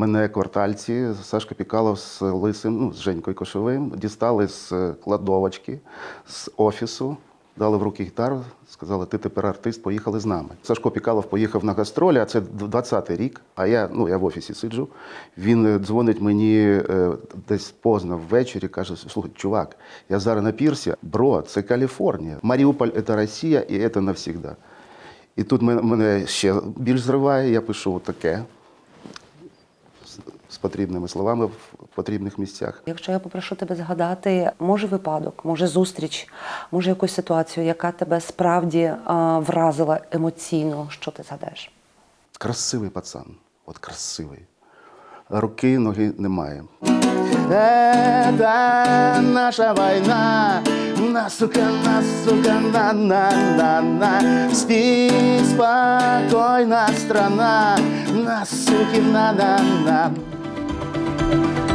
Мене квартальці Сашка Пікалов з Лисим, ну, з Женькою Кошовим, дістали з е, кладовочки, з офісу, дали в руки гітару, сказали, ти тепер артист, поїхали з нами. Сашко Пікалов поїхав на гастролі, а це 20-й рік, а я, ну, я в офісі сиджу. Він е, дзвонить мені е, десь поздно ввечері, каже, слухай, чувак, я зараз на пірсі, бро, це Каліфорнія. Маріуполь – це Росія і це навсігда. І тут мене, ще більш зриває, я пишу таке потрібними словами в потрібних місцях. Якщо я попрошу тебе згадати, може випадок, може зустріч, може якусь ситуацію, яка тебе справді а, вразила емоційно, що ти згадаєш? Красивий пацан, от красивий. Руки, ноги немає. Это наша война, на сука, на сука, на на на на Спи спокойно, страна, на суки, на на на Thank you.